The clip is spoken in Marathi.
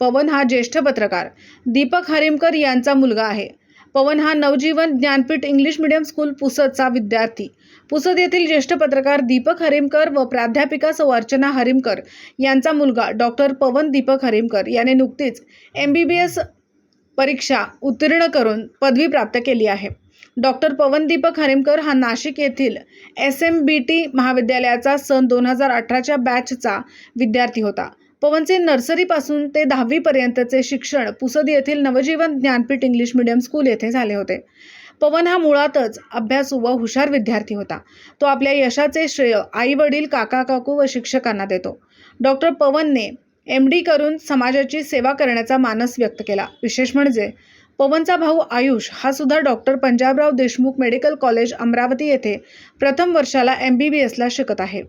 पवन हा ज्येष्ठ पत्रकार. दीपक हरिमकर यांचा मुलगा आहे. पवन हा Navjeevan Dnyanpeeth English medium school पुसदचा विद्यार्थी. पुसद येथील ज्येष्ठ पत्रकार दीपक हरिमकर व प्राध्यापिका सौ अर्चना हरिमकर यांचा मुलगा डॉक्टर पवन दीपक हरिमकर याने नुकतीच एम बी बी एस परीक्षा उत्तीर्ण करून पदवी प्राप्त केली आहे. डॉक्टर पवन दीपक हरिमकर हा नाशिक येथील एस एम बी टी महाविद्यालयाचा सन दोन हजार अठराच्या बॅचचा विद्यार्थी होता. पवनचे नर्सरीपासून ते दहावीपर्यंतचे शिक्षण पुसद येथील Navjeevan Dnyanpeeth English medium school येथे झाले होते. पवन हा मुळातच अभ्यासू व हुशार विद्यार्थी होता. तो आपल्या यशाचे श्रेय आई वडील काका काकू व शिक्षकांना देतो. डॉक्टर पवनने एम डी करून समाजाची सेवा करण्याचा मानस व्यक्त केला. विशेष म्हणजे पवनचा भाऊ आयुष हा सुद्धा doctor Panjabrao Deshmukh medical college Amravati येथे प्रथम वर्षाला एम बी बी एसला शिकत आहे.